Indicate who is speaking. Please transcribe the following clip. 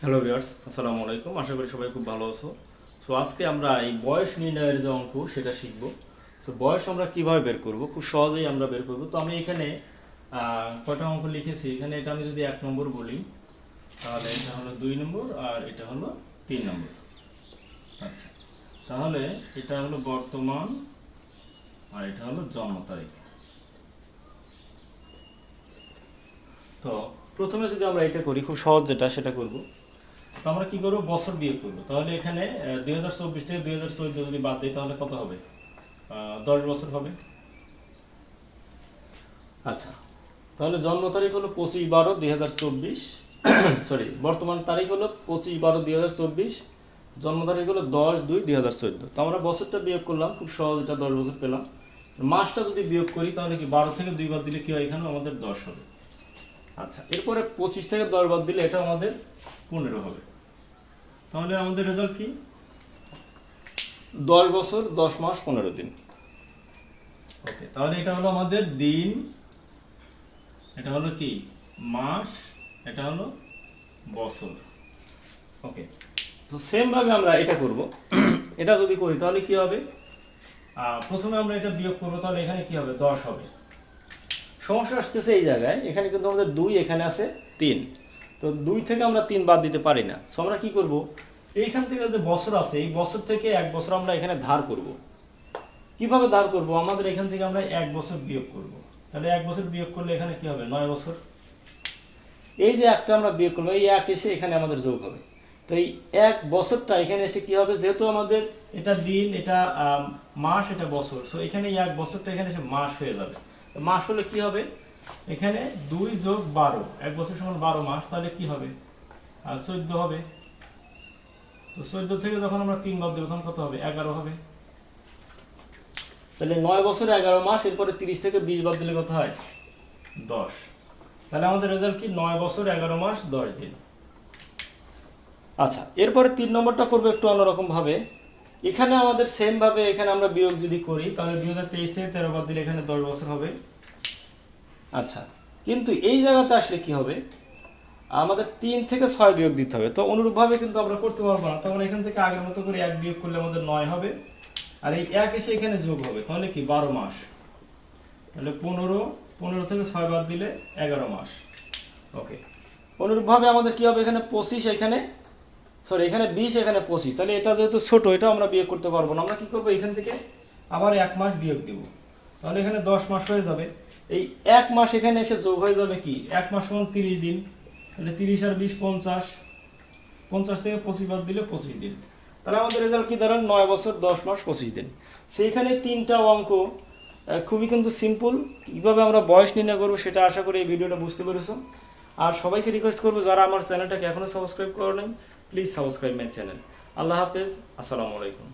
Speaker 1: Hello viewers আসসালামু আলাইকুম। আশা করি সবাই খুব ভালো আছো। সো আজকে আমরা এই বয়স নির্ণয়ের যে অঙ্ক, সেটা শিখব। সো বয়স আমরা কীভাবে বের করব? খুব সহজেই আমরা বের করব। তো আমি এখানে কয়টা অঙ্ক লিখেছি? এখানে এটা আমি যদি এক নম্বর বলি, তাহলে এটা হলো দুই নম্বর আর এটা হলো তিন নম্বর। আচ্ছা। তাহলে এটা হলো বর্তমান আর এটা হলো জন্ম তারিখ। তো প্রথমে যদি আমরা এটা করি, খুব সহজ যেটা, সেটা করব। তো আমরা কি করব? বছর বিয়োগ করব। তাহলে এখানে দুই হাজার চব্বিশ থেকে দুই হাজার চোদ্দ যদি বাদ দিই, তাহলে কত হবে? দশ বছর হবে। আচ্ছা। তাহলে জন্ম তারিখ হলো পঁচিশ বারো দুই হাজার চব্বিশ। সরি বর্তমান তারিখ হলো পঁচিশ বারো দুই হাজার চব্বিশ। জন্ম তারিখ হলো দশ দুই দুই হাজার চোদ্দ। তো আমরা বছরটা বিয়োগ করলাম, খুব সহজ এটা, দশ বছর পেলাম। মাসটা যদি বিয়োগ করি, তাহলে কি বারো থেকে দুই বার দিলে কি হয়? এখানে আমাদের দশ হবে। আচ্ছা এরপরে পঁচিশ থেকে দশ বাদ দিলে এটা আমাদের পনেরো হবে। তাহলে আমাদের রেজাল্ট কি? দশ বছর, দশ মাস, পনেরো দিন। ওকে, তাহলে এটা হলো আমাদের দিন। এটা হলো কি? মাস, এটা হলো বছর। ওকে, তো সেমভাবে আমরা এটা করব। এটা যদি করি, তাহলে কি হবে? প্রথমে আমরা এটা বিয়োগ করব, তাহলে এখানে কি হবে? দশ হবে। সমস্যা আসতেছে এই জায়গায়। এখানে কিন্তু আমাদের দুই, এখানে আছে তিন। তো দুই থেকে আমরা তিন বাদ দিতে পারি না। সো আমরা কি করব? এইখান থেকে যে বছর আছে, এই বছর থেকে এক বছর আমরা এখানে ধার করব। কীভাবে ধার করব? আমাদের এখান থেকে আমরা এক বছর বিয়োগ করব। তাহলে এক বছর বিয়োগ করলে এখানে কি হবে? নয় বছর। এই যে একটা আমরা বিয়োগ করব, এই এক এসে এখানে আমাদের যোগ হবে। তো এই এক বছরটা এখানে এসে কি হবে? যেহেতু আমাদের এটা দিন, এটা মাস, এটা বছর। সো এখানে এক বছরটা এখানে এসে মাস হয়ে যাবে। মাস হলে কি হবে? এখানে দুই যোগ বারো, এক বছর সমান বারো মাস, তাহলে কি হবে? আর চোদ্দ হবে। তো চোদ্দ থেকে যখন আমরা তিন বাদ দেবো, তখন কত হবে? এগারো হবে। তাহলে নয় বছর এগারো মাস, এরপরে তিরিশ থেকে বিশ বাদ দিলে কত হয়? দশ। তাহলে আমাদের রেজাল্ট কি? নয় বছর, এগারো মাস, দশ দিন। আচ্ছা এরপরে তিন নম্বরটা করব একটু অন্যরকম ভাবে এখানে আমাদের সেম ভাবে এখানে আমরা বিয়োগ যদি করি, তাহলে দুই হাজার তেইশ থেকে তেরো বাদ দিলে এখানে দশ বছর হবে। আচ্ছা কিন্তু এই জায়গাতে আসলে কি হবে? আমাদের তিন থেকে ছয় বিয়োগ দিতে হবে। তো অনুরূপভাবে কিন্তু আমরা করতে পারব না। তো আমরা এখান থেকে আগের মতো করে এক বিয়োগ করলে আমাদের নয় হবে। আর এই এক এসে এখানে যোগ হবে। তাহলে কি? বারো মাস। তাহলে পনেরো পনেরো থেকে ছয় বাদ দিলে এগারো মাস। ওকে। অনুরূপভাবে আমাদের কি হবে? এখানে পঁচিশ এখানে সরি এখানে বিশ এখানে পঁচিশ। তাহলে এটা যেহেতু ছোটো এটা আমরা বিয়োগ করতে পারব না। আমরা কী করব? এখান থেকে আবার এক মাস বিয়োগ দেব। তাহলে এখানে দশ মাস হয়ে যাবে। এই এক মাস এখানে এসে যোগ হয়ে যাবে কি? এক মাস সমান তিরিশ দিন। তাহলে তিরিশ আর বিশ, পঞ্চাশ। পঞ্চাশ থেকে পঁচিশ বাদ দিলে পঁচিশ দিন। তাহলে আমাদের রেজাল্ট কী দাঁড়ান? নয় বছর, দশ মাস, পঁচিশ দিন। সেইখানে তিনটা অঙ্ক খুবই কিন্তু সিম্পল কীভাবে আমরা বয়স নির্ণয় করব সেটা আশা করি এই ভিডিওটা বুঝতে পেরেছ। আর সবাইকে রিকোয়েস্ট করব, যারা আমার চ্যানেলটাকে এখনও সাবস্ক্রাইব করে নেই প্লিজ সাবস্ক্রাইব মাই চ্যানেল আল্লাহ হাফেজ আসসালামু আলাইকুম